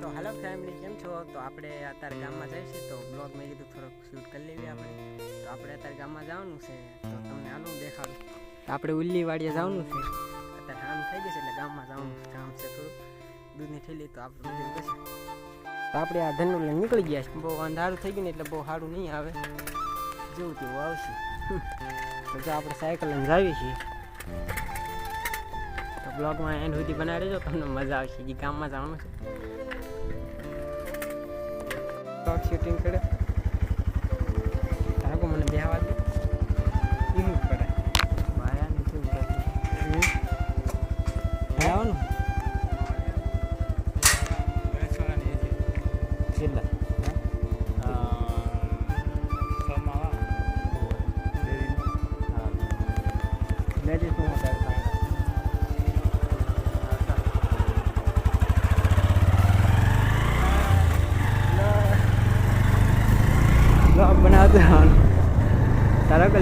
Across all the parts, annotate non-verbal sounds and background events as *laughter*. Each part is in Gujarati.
તો હેલો ફેમિલી કેમ છો? તો આપણે અત્યારે ગામમાં જઈએ છીએ, તો બ્લોગ મેં કીધું થોડોક શૂટ કરી લેવી આપણે. તો આપણે અત્યારે ગામમાં જવાનું છે, તો તમને આનું દેખાડું. તો આપણે ઉલ્લી વાડીએ જવાનું છે. અત્યારે આમ થઈ ગઈ છે, એટલે ગામમાં જવાનું કામ છે થોડુંક. દૂધની થેલી તો આપણે બધું કશે તો આપણે આ ધનુ લઈને નીકળી ગયા છે બહુ અંધારું થઈ ગયું ને એટલે બહુ સારું નહીં આવે. જેવું તેવું આવશે. તો જો આપણે સાયકલ લઈને જાવીએ છીએ. તો બ્લોગમાં એન્ડ સુધી બનાવી દેજો, તમને મજા આવશે. જે ગામમાં જવાનું છે. બ્લોગ શૂટિંગ કરે. તારે મને બેહવા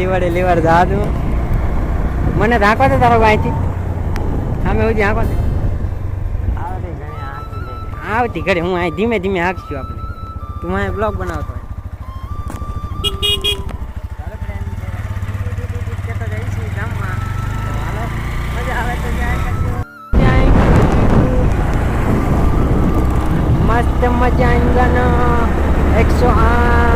લીવાડે લીવાડ જા મને ઢાંકો તો તારો અહીંથી સામે સુધી આંકો છે. આવતી ઘરે હું અહીં ધીમે ધીમે હાંકશું આપણે. તું અહીં બ્લોગ બનાવતો. મસ્ત મજા આંગન એકસો આઠ.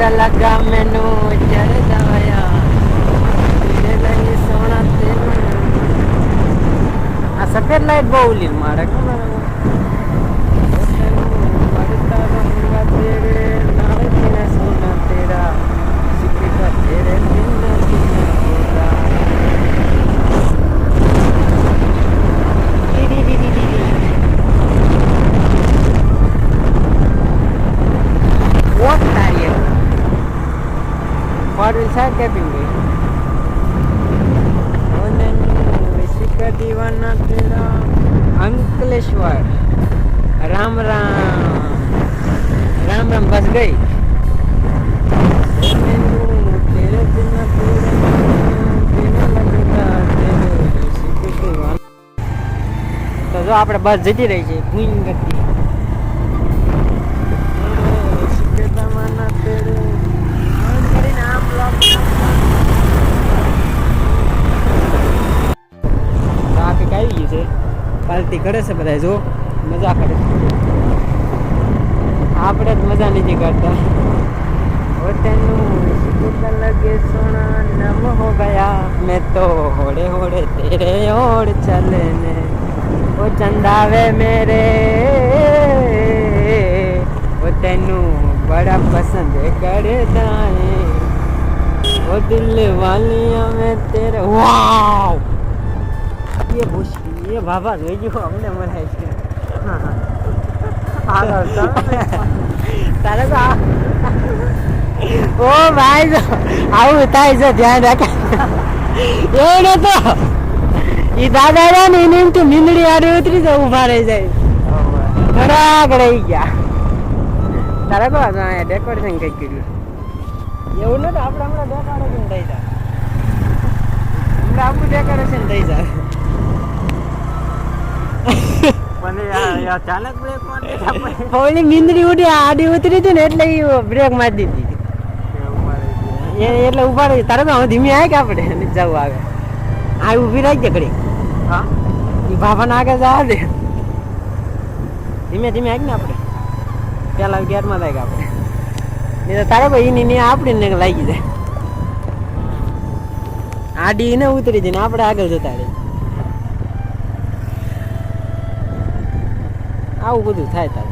લગા મેનુ ચર દવાયા તેરે લઈ સોના તેનું આ સફેદ લાઈટ બહુ ઉલી મારે ખબર સાકે પીવે શિખર દીવાના તેરા અંકલેશ્વર. રામ રામ. રામ રામ, બસ ગઈ? તો જો આપણે બસ જતી રહી છે ગુંજ કરતી આરતી કરે છે બધા જો મજા કરે. આપણે જ મજા નથી કરતા. તેરે ઓડ ચલે ચંદાવે મેરે. ઓ તેનું પસંદ કરે દાએ ઓ દિલ વાલિયા મેં તેરે. વાવ! એ બાબા જોઈ ગયો અમને મનાય છે. *laughs* તારે તો ઓ ભાઈ આવું થાય છે ધ્યાન રાખે. એવડે તો એ દાદા રહ્યા ને એને એમ તો મીંદડી હારે ઉતરી જાય ઊભા રહી જાય. ખરાબ રહી ગયા. તારે કહો ડેકોરેશન કઈ કર્યું. એવું નથી આપણે હમણાં ડેકોરેશન થઈ જાય. હમણાં આપણું ડેકોરેશન થઈ જાય. મીંદડી *laughs* ઉડી આડી ઉતરી હતી ને એટલે બ્રેક મારી દીધી. એટલે ઊભા રહી તારે તો હવે ધીમે આવે કે આપણે? જવું આવે. આ ઊભી રહી ગયા હા? એ બાબાને આગળ જવા દે ધીમે ધીમે આવી ને આપણે. પેલા ગેરમાં લાગ્યા આપણે. એ તો તારે ભાઈ એની ને આપણી લાગી જાય. આડી ને ઉતરી જઈને આપણે આગળ જતા રહી આવું બધું થાય તારે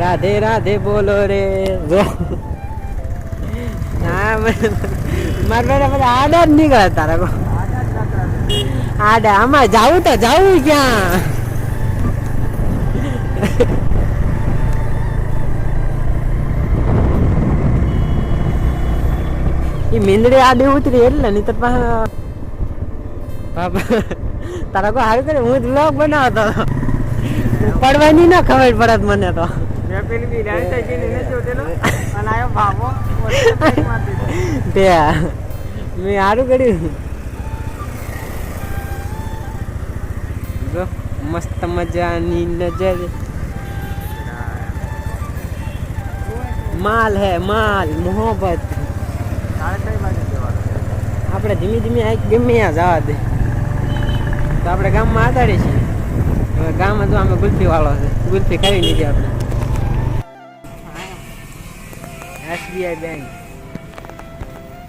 રાધે રાધે બોલો રે. મારા બેટા બધા આડા જ નીકળે તારા આમાં જાવું તો જાવું ક્યાં? એ મીંદડી આડી ઉતરી એટલે નહીં તો પાછા તારા કોઈ હારું કરે હું જ બ્લોગ બનાવતો પડવાની ના ખબર પડત મને તો. મેં સારું કર્યું. મસ્ત મજાની નજર. માલ હે માલ મોહબ્બત? આપણે ધીમે ધીમે ગમે ત્યાં જવા દે. તો આપણે ગામમાં આધારી છીએ. હવે ગામમાં જો અમે ગુલ્ફી વાળો છે. ગુલ્ફી ખાવી લીધી આપણે. SBI bank.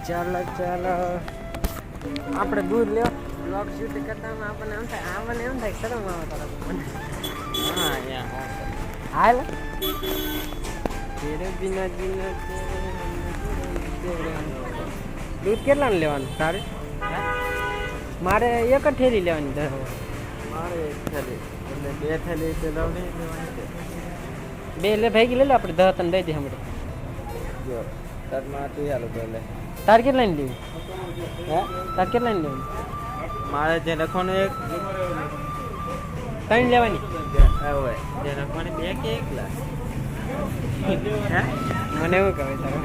ચાલો ચાલો. આપણે દૂર લ્યો. બ્લોગ શૂટ કરતા આપણને એમ થાય આપણને એમ થાય શરમ આવે તરત હા યા હાલ. તેરે બિના તેરે દૂધ કેટલાનું લેવાનું? તારે મારે એક જ થેલી લેવાની દર. મારે એક થેલી. એટલે બે થેલી તે લેવાની બે લે ભેગી લઈ લે આપણે દહ તને દઈ દે હમણાં. જો તારમાં તું હાલો પહેલે તાર કેટલાની લેવી? હે? તાર કેટલાની લેવી? મારે જે લખવાનું એક. ત્રણ લેવાની. હોય. જે લખવાની બે કે એક લાખ. હે? મને એવું કહે તારે.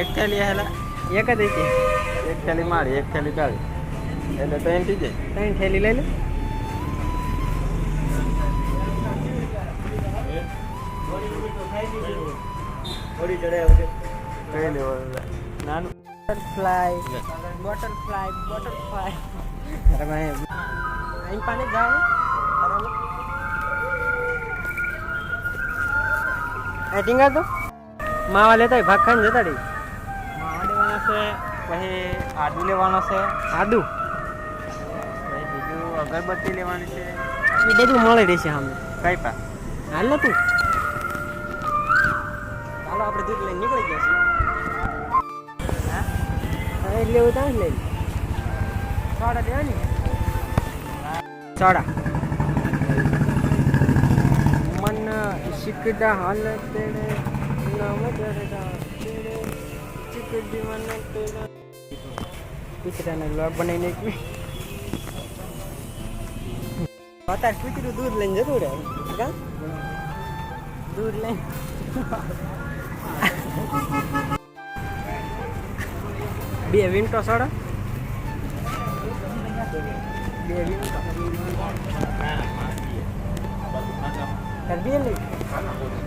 એક થેલી હેલા. એક જ હતી. એક થેલી મારી એક થેલી તારી. એટલે ત્રણ થઈ જાય. ત્રણ થેલી લઈ લે. નાનું. બટરફ્લાય બટરફ્લાય બટરફ્લાય અરે ભાઈ અહીં પાણી જાવ એ ટીંગા તો માવા લેતા ભાગ ખાઈને જતા રહી છે પછી આદુ લેવાનો છે. આદુ? પછી બીજું અગરબત્તી લેવાની છે. એ બધું મળી રહેશે સામે. કઈ પા? હાલ ને તું ચાલો આપણે દૂધ લઈને નીકળી ગયા છીએ એટલે લેવું ત્યાં જ લઈ સોડા દેવાની? સોડા. મન શીખતા હાલ તેને નામ ચીકડી મન તેડે કૂતરાને લોક બનાવી નાખ્યું અત્યારે કૂતરું દૂધ લઈને. જતું રહે દૂધ લઈને બે વિન્ટો સડો બે વિન્ટો તાર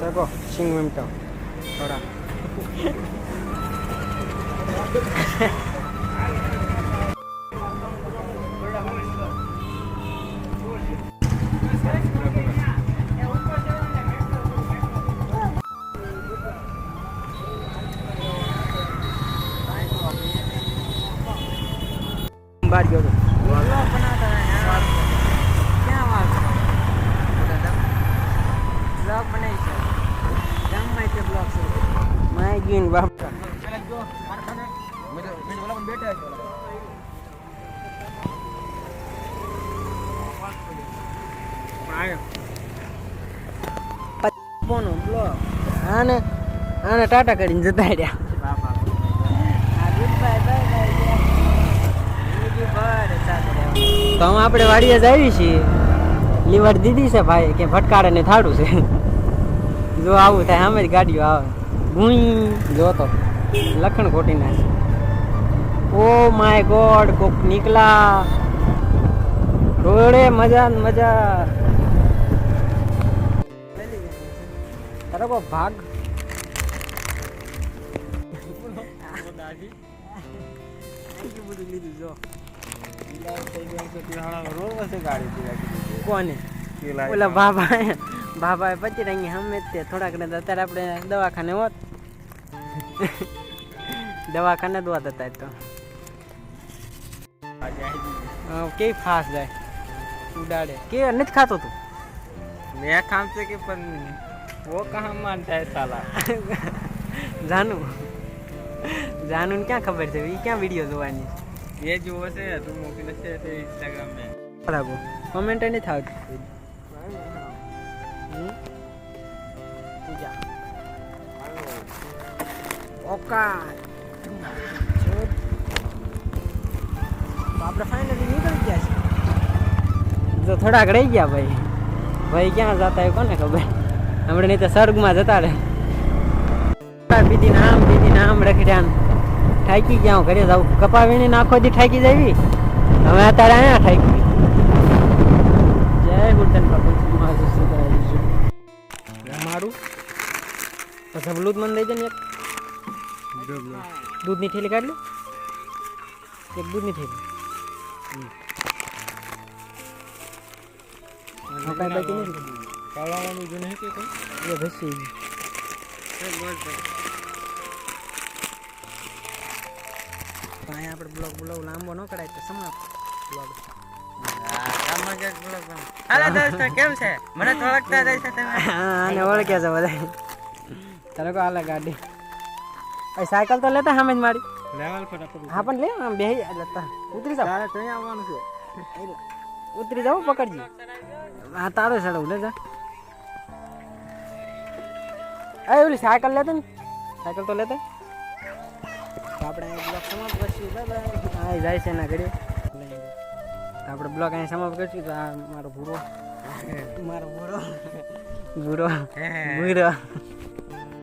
Tako, singwim to. Ora. Block. આને આને ટાટા કરીને જતા રહ્યા. તો હવે આપણે વાડીએ જ આવી છીએ લીવર દીધી છે ભાઈ કે ફટકારે ને થાળું છે જો આવું થાય આમ જ ગાડીઓ આવે ભૂઈ જો તો લખણ ખોટી નાખે ઓ માય ગોડ કોક નીકળા રોડે મજા મજા તારો ભાગ ગાડી કોને? ઓલા બાબા બાબાએ પછી અહીંયા અમે તે. થોડાક ને અત્યારે આપણે દવાખાને હોત. દવાખાને દોત હતા તો. કેવી ફાસ જાય? ઉડાડે. કે નથી ખાતો તું? મેં ખામ કે પણ વો કહા માનતા હે સાલા. જાનુ. જાનુ ક્યાં ખબર છે? એ ક્યાં વીડિયો જોવાની? ये जो से तुम मोकले से तो इंस्टाग्राम में બરાબર કોમેન્ટ નહીં થાવતી હમ? પૂજા ઓકા આપણે ફાઇનલી નીકળી ગયા છે જો થોડાક રહી ગયા ભાઈ ભાઈ ક્યાં જતા હોય કોને ખબર હમણાં નહીં તો સ્વર્ગમાં જતા રહે બીજી નામ બીજી નામ રખડ્યા ઠાકી ગયા ઘરે જાઉં. કપા વીણી નાખો દી ઠાકી જવી. હવે અત્યારે અહીંયા ઠાકી જય ગુરતન બાપુ. મારું પછી બ્લૂટ મને દઈ દે ને એક. દૂધની થેલી કાઢ લે. એક દૂધની થેલી. હા કાંઈ બાકી નથી. કાળાવાનું જો નહીં કે એ ભસી. તો અહીંયા આપણે બ્લોગ બ્લોગ લાંબો ન કરાય તો સમાપ્ત. બ્લોગ. હાલો દોસ્તો કેમ છે? મને તો ઓળખતા રહી છે તમે. આને ઓળખ્યા છે બધા. તારે કો હાલે ગાડી? એ સાયકલ તો લેતા સામે જ મારી. લેવલ ફટાફટ હા પણ લે આમ બેહી લેતા ઉતરી જાવ તારે આવવાનું છે. ઉતરી જાવ પકડજી. હા તારે સાડો લે જા. એ ઓલી સાયકલ લેતા ને. સાયકલ તો લેતા. આપણે બ્લોક સમાપ્ત કરશું. બાય હા જાય છે એના ઘરે. આપણે બ્લોક અહીં સમાપ્ત કરશું તો આ મારો ભૂરો. મારો ભૂરો. ભૂરો ભૂરો.